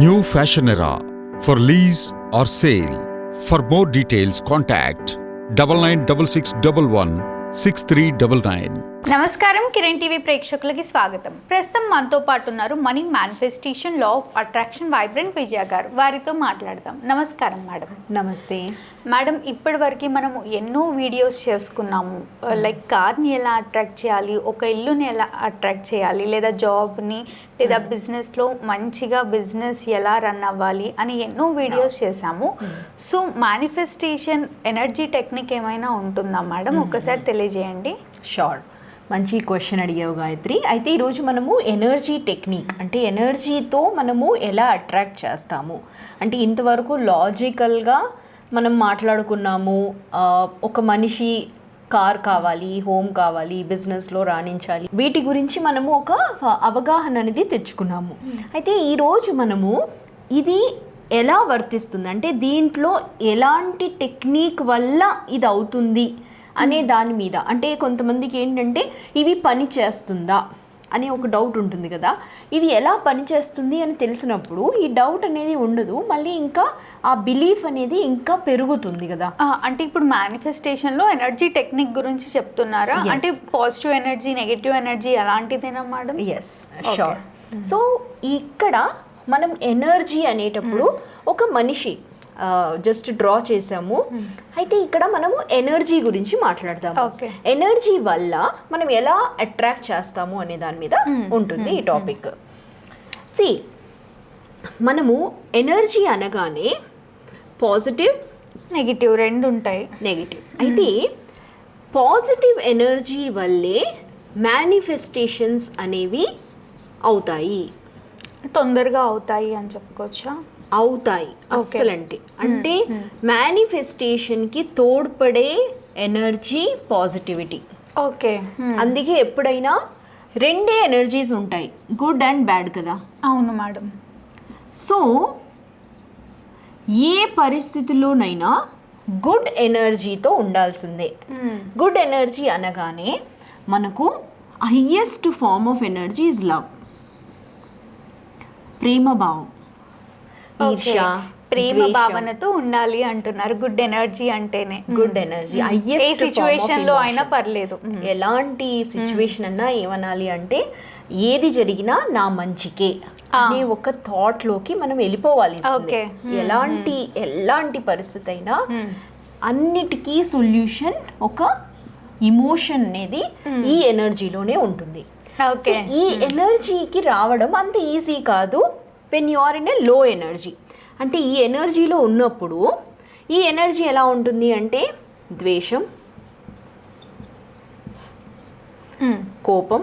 New Fashion Era for lease or sale. For more details, contact double nine double six double one six three double nine. నమస్కారం Kiran TV ప్రేక్షకులకి స్వాగతం. ప్రస్తుతం మనతో పాటు ఉన్నారు money manifestation law of attraction vibrant Vijaya గారు. వారితో మాట్లాడదాం. నమస్కారం మేడం. నమస్తే. మేడం ఇప్పటి వరకు మనము ఎన్నో వీడియోస్ చేసుకున్నాము. లైక్ కార్ని ఎలా అట్రాక్ట్ చేయాలి ఒక ఇల్లుని ఎలా అట్రాక్ట్ చేయాలి లేదా జాబ్ని లేదా బిజినెస్లో మంచిగా బిజినెస్ ఎలా రన్ అవ్వాలి అని ఎన్నో వీడియోస్ చేశాము. సో మేనిఫెస్టేషన్ ఎనర్జీ టెక్నిక్ ఏమైనా ఉంటుందా మేడం? ఒక్కసారి తెలియజేయండి. షూర్. మంచి క్వశ్చన్ అడిగావు గాయత్రి. అయితే ఈరోజు మనము ఎనర్జీ టెక్నిక్ అంటే ఎనర్జీతో మనము ఎలా అట్రాక్ట్ చేస్తాము? అంటే ఇంతవరకు లాజికల్గా మనం మాట్లాడుకున్నాము ఒక మనిషి కార్ కావాలి హోమ్ కావాలి బిజినెస్లో రాణించాలి. వీటి గురించి మనము ఒక అవగాహన అనేది తెచ్చుకున్నాము. అయితే ఈరోజు మనము ఇది ఎలా వర్తిస్తుంది? అంటే దీంట్లో ఎలాంటి టెక్నిక్ వల్ల ఇది అవుతుంది? అనే దాని మీద. అంటే కొంతమందికి ఏంటంటే ఇవి పని చేస్తుందా అనే ఒక డౌట్ ఉంటుంది కదా. ఇవి ఎలా పని చేస్తుంది అని తెలిసినప్పుడు ఈ డౌట్ అనేది ఉండదు. మళ్ళీ ఇంకా ఆ బిలీఫ్ అనేది ఇంకా పెరుగుతుంది కదా. అంటే ఇప్పుడు మేనిఫెస్టేషన్లో ఎనర్జీ టెక్నిక్ గురించి చెప్తున్నారా. అంటే పాజిటివ్ ఎనర్జీ నెగటివ్ ఎనర్జీ ఎలాంటిదేనా మేడం ఎస్ షూర్ సో ఇక్కడ మనం ఎనర్జీ అనేటప్పుడు ఒక మనిషి జస్ట్ డ్రా చేసాము అయితే ఇక్కడ మనము ఎనర్జీ గురించి మాట్లాడదాము. Okay. ఎనర్జీ వల్ల మనం ఎలా అట్రాక్ట్ చేస్తాము అనే దాని మీద ఉంటుంది ఈ టాపిక్ సి మనము ఎనర్జీ అనగానే పాజిటివ్ నెగిటివ్ రెండు ఉంటాయి. నెగిటివ్ అయితే పాజిటివ్ ఎనర్జీ వల్లే మేనిఫెస్టేషన్స్ అనేవి అవుతాయి. తొందరగా అవుతాయి అని చెప్పుకోవచ్చా? అవుతాయి అస్సలంటే. అంటే మేనిఫెస్టేషన్కి తోడ్పడే ఎనర్జీ పాజిటివిటీ ఓకే. అందుకే ఎప్పుడైనా రెండే ఎనర్జీస్ ఉంటాయి గుడ్ అండ్ బ్యాడ్ కదా. అవును మేడం. సో ఏ పరిస్థితిలోనైనా గుడ్ ఎనర్జీతో ఉండాల్సిందే. గుడ్ ఎనర్జీ అనగానే మనకు highest form of energy is love ప్రేమ భావం. ఈర్ష ప్రేమ భావనతో ఉండాలి అంటున్నారు. గుడ్ ఎనర్జీ అంటేనే. గుడ్ ఎనర్జీ ఏ హయ్యెస్ట్ సిచ్యువేషన్లో అయినా పర్లేదు. ఎలాంటి సిచ్యువేషన్ అన్నా ఏమనాలి అంటే ఏది జరిగినా నా మంచికే అనే ఒక థాట్లోకి మనం వెళ్ళిపోవాలి. ఎలాంటి ఎలాంటి పరిస్థితి అయినా అన్నిటికీ సొల్యూషన్ ఒక ఇమోషన్ అనేది ఈ ఎనర్జీలోనే ఉంటుంది. ఈ ఎనర్జీకి రావడం అంత ఈజీ కాదు. When you are in a low energy అంటే ఈ ఎనర్జీలో ఉన్నప్పుడు ఈ ఎనర్జీ ఎలా ఉంటుంది అంటే ద్వేషం కోపం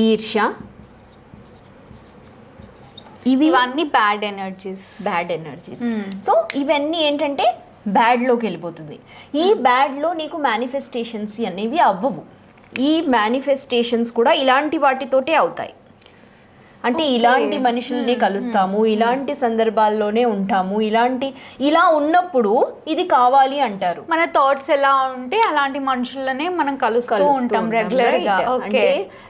ఈర్ష్య ఇవి ఇవన్నీ bad energies bad energies so ఇవన్నీ ఏంటంటే బ్యాడ్లోకి వెళ్ళిపోతుంది. ఈ బ్యాడ్లో నీకు మేనిఫెస్టేషన్స్ అనేవి అవ్వవు. ఈ మేనిఫెస్టేషన్స్ కూడా ఇలాంటి వాటితోటే అవుతాయి. అంటే ఇలాంటి మనుషుల్ని కలుస్తాము ఇలాంటి సందర్భాల్లోనే ఉంటాము ఇలాంటి ఇలా ఉన్నప్పుడు ఇది కావాలి అంటారు. మన థాట్స్ ఎలా ఉంటే అలాంటి మనుషులనే మనం కలుస్తూ ఉంటాం రెగ్యులర్గా? ఓకే. అంటే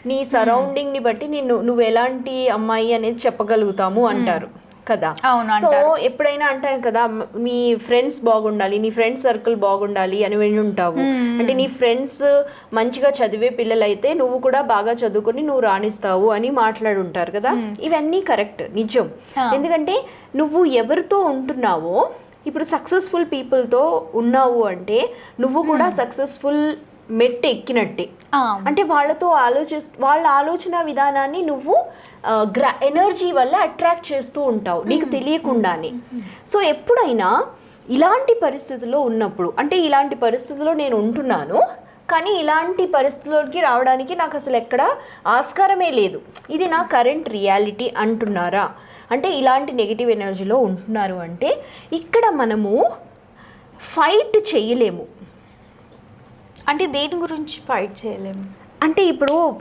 నీ సరౌండింగ్ని బట్టి నేను నువ్వు ఎలాంటి అమ్మాయి అనేది చెప్పగలుగుతాము అంటారు. కదా. సో. ఎప్పుడైనా అంటారు కదా మ- ఫ్రెండ్స్ బాగుండాలి నీ ఫ్రెండ్స్ సర్కిల్ బాగుండాలి అని విని ఉంటావు. అంటే నీ ఫ్రెండ్స్ మంచిగా చదివే పిల్లలైతే నువ్వు కూడా బాగా చదువుకొని నువ్వు రాణిస్తావు అని మాట్లాడుంటారు కదా. ఇవన్నీ కరెక్ట్ నిజం. ఎందుకంటే నువ్వు ఎవరితో ఉంటున్నావో ఇప్పుడు సక్సెస్ఫుల్ పీపుల్తో ఉన్నావు అంటే నువ్వు కూడా సక్సెస్ఫుల్ మెట్ ఎక్కినట్టే. అంటే వాళ్ళతో ఆలోచిస్ వాళ్ళ ఆలోచన విధానాన్ని నువ్వు గ్రా ఎనర్జీ వల్ల అట్రాక్ట్ చేస్తూ ఉంటావు నీకు తెలియకుండానే. సో ఎప్పుడైనా ఇలాంటి పరిస్థితుల్లో ఉన్నప్పుడు అంటే ఇలాంటి పరిస్థితుల్లో నేను ఉంటున్నాను కానీ ఇలాంటి పరిస్థితుల్లోకి రావడానికి నాకు అసలు ఎక్కడ ఆస్కారమే లేదు. ఇది నా కరెంట్ రియాలిటీ అంటున్నారా? అంటే ఇలాంటి నెగిటివ్ ఎనర్జీలో ఉంటున్నారు అంటే ఇక్కడ మనము ఫైట్ చేయలేము. అంటే దేని గురించి ఫైట్ చేయలేము అంటే ఇప్పుడు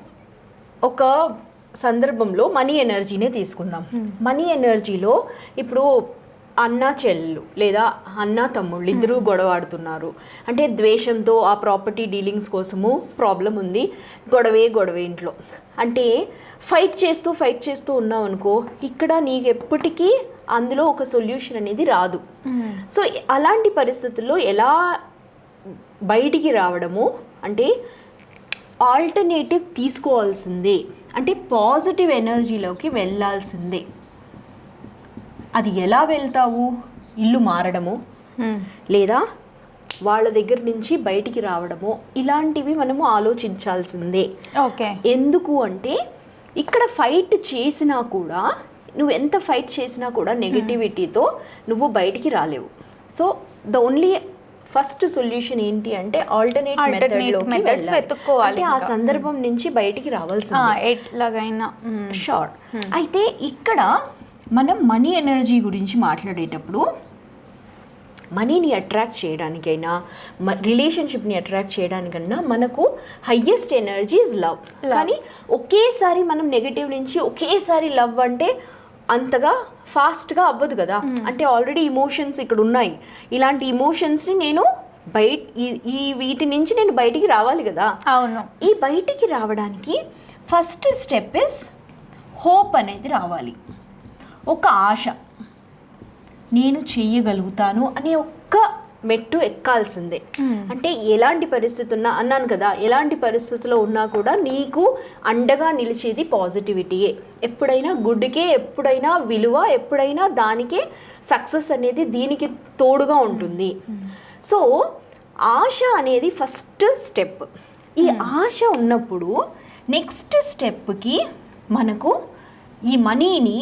ఒక సందర్భంలో మనీ ఎనర్జీనే తీసుకుందాం. మనీ ఎనర్జీలో ఇప్పుడు అన్న చెల్లెలు లేదా అన్న తమ్ముళ్ళు ఇద్దరూ గొడవ ఆడుతున్నారు. అంటే ద్వేషంతో ఆ ప్రాపర్టీ డీలింగ్స్ కోసము ప్రాబ్లం ఉంది. గొడవే గొడవ ఇంట్లో. అంటే ఫైట్ చేస్తూ ఫైట్ చేస్తూ ఉన్నావు అనుకో ఇక్కడ నీకు ఎప్పటికీ అందులో ఒక సొల్యూషన్ అనేది రాదు. సో అలాంటి పరిస్థితుల్లో ఎలా బయటికి రావడము అంటే ఆల్టర్నేటివ్ తీసుకోవాల్సిందే. అంటే పాజిటివ్ ఎనర్జీలోకి వెళ్ళాల్సిందే. అది ఎలా వెళ్తావు? ఇల్లు మారడము. లేదా వాళ్ళ దగ్గర నుంచి బయటికి రావడము. ఇలాంటివి మనము ఆలోచించాల్సిందే. ఓకే. ఎందుకు అంటే ఇక్కడ ఫైట్ చేసినా కూడా నువ్వు ఎంత ఫైట్ చేసినా కూడా నెగటివిటీతో నువ్వు బయటికి రాలేవు. So the only first solution ఏంటి అంటే ఆల్టర్నేట్ methods వెతుక్కోవాలి ఆ. సందర్భం నుంచి బయటికి రావాల్సిందే. ఎట్లాగైనా. షూర్ అయితే ఇక్కడ మనం మనీ ఎనర్జీ గురించి మాట్లాడేటప్పుడు మనీని అట్రాక్ట్ చేయడానికైనా రిలేషన్షిప్ని అట్రాక్ట్ చేయడానికన్నా మనకు హయ్యెస్ట్ ఎనర్జీ ఇస్ లవ్ కానీ ఒకేసారి మనం నెగిటివ్ నుంచి ఒకేసారి లవ్ అంటే అంతగా ఫాస్ట్గా అవ్వదు కదా. అంటే ఆల్రెడీ ఇమోషన్స్ ఇక్కడ ఉన్నాయి. ఇలాంటి ఇమోషన్స్ని నేను బయట ఈ- వీటి నుంచి నేను బయటికి రావాలి కదా. అవును. ఈ బయటికి రావడానికి ఫస్ట్ స్టెప్ ఇస్ హోప్ అనేది రావాలి. ఒక ఆశ. నేను చెయ్యగలుగుతాను అనే ఒక్క మెట్టు ఎక్కాల్సిందే. అంటే ఎలాంటి పరిస్థితి ఉన్నా అన్నాను కదా ఎలాంటి పరిస్థితిలో ఉన్నా కూడా నీకు అండగా నిలిచేది పాజిటివిటీయే. ఎప్పుడైనా గుడ్డికే ఎప్పుడైనా విలువ ఎప్పుడైనా దానికే సక్సెస్ అనేది దీనికి తోడుగా ఉంటుంది. సో ఆశ అనేది ఫస్ట్ స్టెప్. ఈ ఆశ ఉన్నప్పుడు నెక్స్ట్ స్టెప్కి మనకు ఈ మనీని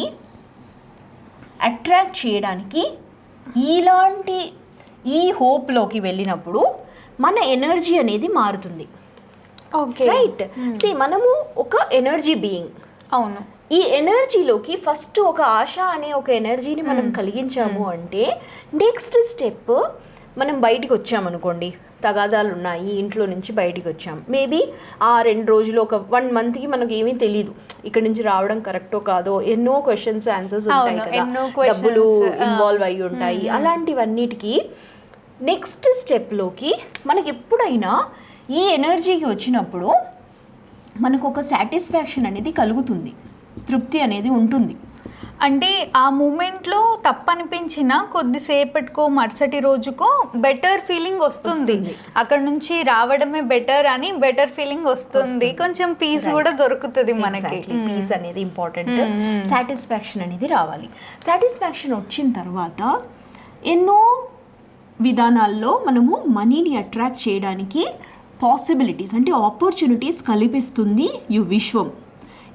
అట్రాక్ట్ చేయడానికి ఇలాంటి ఈ హోప్లోకి వెళ్ళినప్పుడు మన ఎనర్జీ అనేది మారుతుంది. ఓకే. రైట్ సి మనము ఒక ఎనర్జీ బీయింగ్. అవును. ఈ ఎనర్జీలోకి ఫస్ట్ ఒక ఆశ అనే ఒక ఎనర్జీని మనం కలిగించాము అంటే నెక్స్ట్ స్టెప్ మనం బయటికి వచ్చామనుకోండి తగాదాలు ఉన్నాయి ఇంట్లో నుంచి బయటికి వచ్చాం. మేబీ ఆ రెండు రోజులు ఒక వన్ మంత్కి మనకు ఏమీ తెలియదు ఇక్కడ నుంచి రావడం కరెక్టో కాదో ఎన్నో క్వశ్చన్స్ ఆన్సర్స్ ఉంటాయి కదా. డబ్బులు. ఇన్వాల్వ్ అయి ఉంటాయి. అలాంటివన్నిటికీ నెక్స్ట్ స్టెప్లోకి మనకి ఎప్పుడైనా ఈ ఎనర్జీకి వచ్చినప్పుడు మనకు ఒక సాటిస్ఫాక్షన్ అనేది కలుగుతుంది. తృప్తి అనేది ఉంటుంది. అంటే ఆ మూమెంట్లో తప్పనిపించిన కొద్దిసేపటికో మరుసటి రోజుకో బెటర్ ఫీలింగ్ వస్తుంది. అక్కడ నుంచి రావడమే బెటర్ అని బెటర్ ఫీలింగ్ వస్తుంది. కొంచెం పీస్ కూడా దొరుకుతుంది మనకి. పీస్ అనేది ఇంపార్టెంట్ సాటిస్ఫాక్షన్ అనేది రావాలి. సాటిస్ఫాక్షన్ వచ్చిన తర్వాత ఎన్నో విధానాల్లో మనము మనీని అట్రాక్ట్ చేయడానికి పాసిబిలిటీస్ అంటే ఆపర్చునిటీస్ కల్పిస్తుంది ఈ విశ్వం.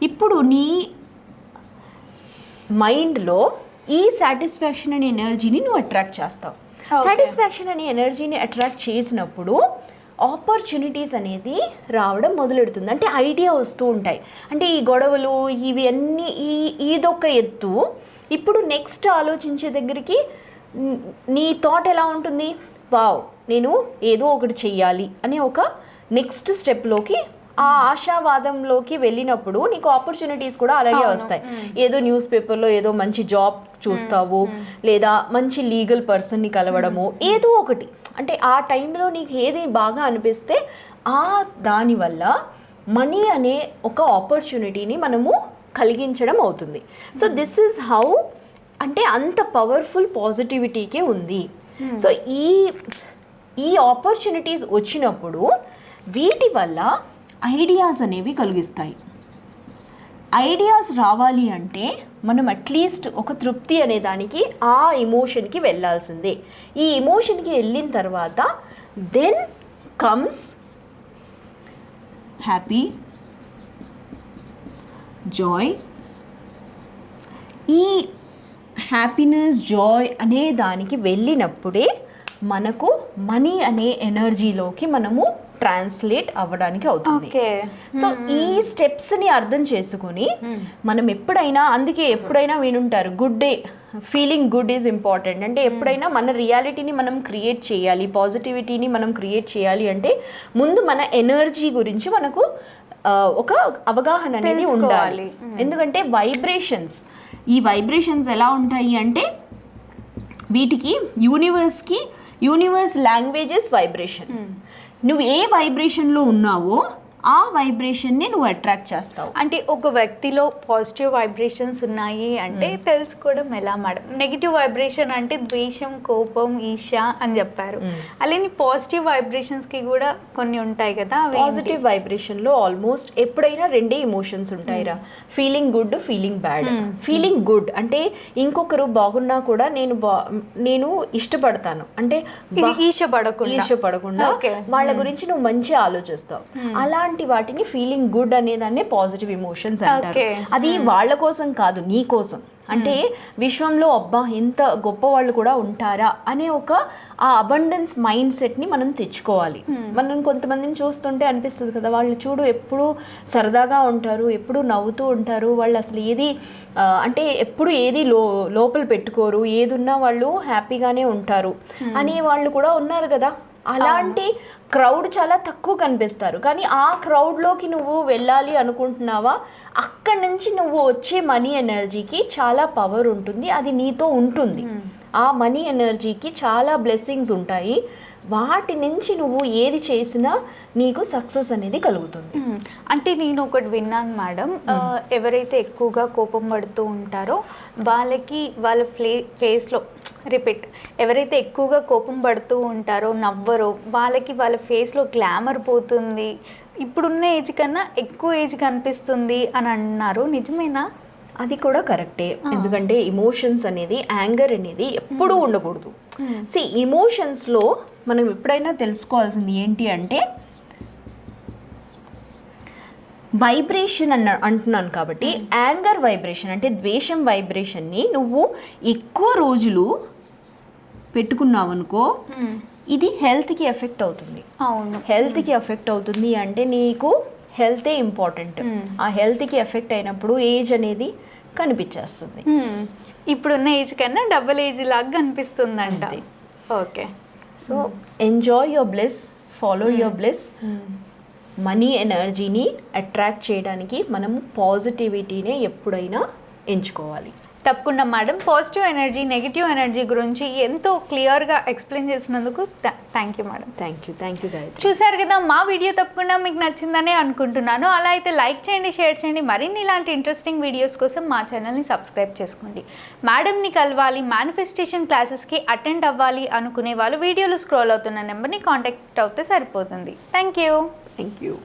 ఇప్పుడు నీ మైండ్లో ఈ సాటిస్ఫాక్షన్ అనే ఎనర్జీని నువ్వు అట్రాక్ట్ చేస్తావు. సాటిస్ఫాక్షన్ అనే ఎనర్జీని అట్రాక్ట్ చేసినప్పుడు ఆపర్చునిటీస్ అనేది రావడం మొదలెడుతుంది. అంటే ఐడియా వస్తూ ఉంటాయి. అంటే ఈ గొడవలు ఇవి అన్నీ ఈ ఇదొక ఎత్తు. ఇప్పుడు నెక్స్ట్ ఆలోచించే దగ్గరికి న్- నీ థాట్ ఎలా ఉంటుంది? వావ్ నేను ఏదో ఒకటి చెయ్యాలి అనే ఒక నెక్స్ట్ స్టెప్లోకి ఆ ఆశావాదంలోకి వెళ్ళినప్పుడు నీకు ఆపర్చునిటీస్ కూడా అలాగే వస్తాయి. ఏదో న్యూస్ పేపర్లో ఏదో మంచి జాబ్ చూస్తావు లేదా మంచి లీగల్ పర్సన్ని కలవడము ఏదో ఒకటి. అంటే ఆ టైంలో నీకు ఏది బాగా అనిపిస్తే ఆ దానివల్ల మనీ అనే ఒక ఆపర్చునిటీని మనము కలిగించడం అవుతుంది. సో దిస్ ఈజ్ హౌ అంటే అంత పవర్ఫుల్ పాజిటివిటీకే ఉంది. సో ఈ ఈ ఆపర్చునిటీస్ వచ్చినప్పుడు వీటి వల్ల ఐడియాస్ అనేవి కలిగిస్తాయి. ఐడియాస్ రావాలి అంటే మనం అట్లీస్ట్ ఒక తృప్తి అనే దానికి ఆ ఇమోషన్కి వెళ్ళాల్సిందే. ఈ ఇమోషన్కి వెళ్ళిన తర్వాత దెన్ కమ్స్ హ్యాపీ జాయ్. ఈ హ్యాపీనెస్ జాయ్ అనే దానికి వెళ్ళినప్పుడే మనకు మనీ అనే ఎనర్జీలోకి మనము ట్రాన్స్లేట్ అవ్వడానికి అవుతుంది. ఓకే. సో ఈ స్టెప్స్ని అర్థం చేసుకొని మనం ఎప్పుడైనా అందుకే ఎప్పుడైనా వినుంటారు good day feeling good is important. అంటే ఎప్పుడైనా మన రియాలిటీని మనం క్రియేట్ చేయాలి పాజిటివిటీని మనం క్రియేట్ చేయాలి అంటే ముందు మన ఎనర్జీ గురించి మనకు ఒక అవగాహన అనేది ఉండాలి. ఎందుకంటే వైబ్రేషన్స్ ఈ వైబ్రేషన్స్ ఎలా ఉంటాయి అంటే వీటికి యూనివర్స్కి యూనివర్స్ లాంగ్వేజెస్ వైబ్రేషన్. నువ్వు ఏ వైబ్రేషన్లో ఉన్నావో ఆ వైబ్రేషన్ని నువ్వు అట్రాక్ట్ చేస్తావు. అంటే ఒక వ్యక్తిలో పాజిటివ్ వైబ్రేషన్స్ ఉన్నాయి అంటే తెలుసుకోవడం ఎలా మేడం? నెగిటివ్ వైబ్రేషన్ అంటే ద్వేషం కోపం ఈర్ష అని చెప్పారు. అలానే పాజిటివ్ వైబ్రేషన్స్కి కూడా కొన్ని ఉంటాయి కదా పాజిటివ్ వైబ్రేషన్లో ఆల్మోస్ట్ ఎప్పుడైనా రెండే ఇమోషన్స్ ఉంటాయిరా. Feeling good feeling bad feeling good అంటే ఇంకొకరు బాగున్నా కూడా నేను బా నేను ఇష్టపడతాను. అంటే ఈర్ష పడకుండా. ఈర్ష్య పడకుండా. వాళ్ళ గురించి నువ్వు మంచి ఆలోచిస్తావు. అలాంటి వాటిని ఫీలింగ్ గుడ్ అనేదాన్ని పాజిటివ్ ఇమోషన్స్ అంటారు. అది వాళ్ళ కోసం కాదు నీ కోసం. అంటే విశ్వంలో అబ్బా ఇంత గొప్ప వాళ్ళు కూడా ఉంటారా అనే ఒక ఆ అబండెన్స్ మైండ్ సెట్ని మనం తెచ్చుకోవాలి. మనం కొంతమందిని చూస్తుంటే అనిపిస్తుంది కదా వాళ్ళు చూడు ఎప్పుడు సరదాగా ఉంటారు ఎప్పుడు నవ్వుతూ ఉంటారు. వాళ్ళు అసలు ఏది అంటే ఎప్పుడు ఏది లో లోపల పెట్టుకోరు ఏది ఉన్నా వాళ్ళు హ్యాపీగానే ఉంటారు అనే వాళ్ళు కూడా ఉన్నారు కదా. అలాంటి క్రౌడ్ చాలా తక్కువ కనిపిస్తారు. కానీ ఆ క్రౌడ్లోకి నువ్వు వెళ్ళాలి అనుకుంటున్నావా? అక్కడి నుంచి నువ్వు వచ్చే మనీ ఎనర్జీకి చాలా పవర్ ఉంటుంది. అది నీతో ఉంటుంది. Hmm. ఆ మనీ ఎనర్జీకి చాలా బ్లెస్సింగ్స్ ఉంటాయి. వాటి నుంచి నువ్వు ఏది చేసినా నీకు సక్సెస్ అనేది కలుగుతుంది. అంటే నేను ఒకటి విన్నాను మేడం. ఎవరైతే ఎక్కువగా కోపం పడుతూ ఉంటారో వాళ్ళకి వాళ్ళ ఫ్లే ఫేస్లో రిపీట్ ఎవరైతే ఎక్కువగా కోపం పడుతూ ఉంటారో నవ్వరో వాళ్ళకి వాళ్ళ ఫేస్లో గ్లామర్ పోతుంది. ఇప్పుడున్న ఏజ్ కన్నా ఎక్కువ ఏజ్ కనిపిస్తుంది అని అన్నారు. నిజమేనా? అది కూడా కరెక్టే. ఎందుకంటే ఇమోషన్స్ అనేది యాంగర్ అనేది ఎప్పుడూ ఉండకూడదు. సి ఇమోషన్స్లో మనం ఎప్పుడైనా తెలుసుకోవాల్సింది ఏంటి అంటే వైబ్రేషన్ అన్న అంటున్నాను కాబట్టి యాంగర్ వైబ్రేషన్ అంటే ద్వేషం వైబ్రేషన్ని నువ్వు ఎక్కువ రోజులు పెట్టుకున్నావు అనుకో ఇది హెల్త్కి ఎఫెక్ట్ అవుతుంది. అవును. హెల్త్కి ఎఫెక్ట్ అవుతుంది అంటే నీకు హెల్తే ఇంపార్టెంట్. ఆ హెల్త్కి ఎఫెక్ట్ అయినప్పుడు ఏజ్ అనేది కనిపించేస్తుంది. ఇప్పుడున్న ఏజ్ కన్నా డబుల్ ఏజ్ లాగా కనిపిస్తుందంట. Okay. So enjoy your bliss follow your bliss money ఎనర్జీని అట్రాక్ట్ చేయడానికి మనం పాజిటివిటీనే ఎప్పుడైనా ఎంచుకోవాలి. తప్పకుండా madam positive energy negative energy గురించి ఎంతో క్లియర్గా ఎక్స్ప్లెయిన్ చేసినందుకు thank you madam. Thank you thank you చూసారు కదా మా వీడియో తప్పకుండా మీకు నచ్చిందనే అనుకుంటున్నాను. అలా అయితే లైక్ చేయండి షేర్ చేయండి. మరిన్ని ఇలాంటి ఇంట్రెస్టింగ్ వీడియోస్ కోసం మా ఛానల్ని సబ్స్క్రైబ్ చేసుకోండి. మేడంని కలవాలి మేనిఫెస్టేషన్ క్లాసెస్కి అటెండ్ అవ్వాలి అనుకునే వాళ్ళు వీడియోలో స్క్రోల్ అవుతున్న నెంబర్ని కాంటాక్ట్ అవుతే సరిపోతుంది. Thank you thank you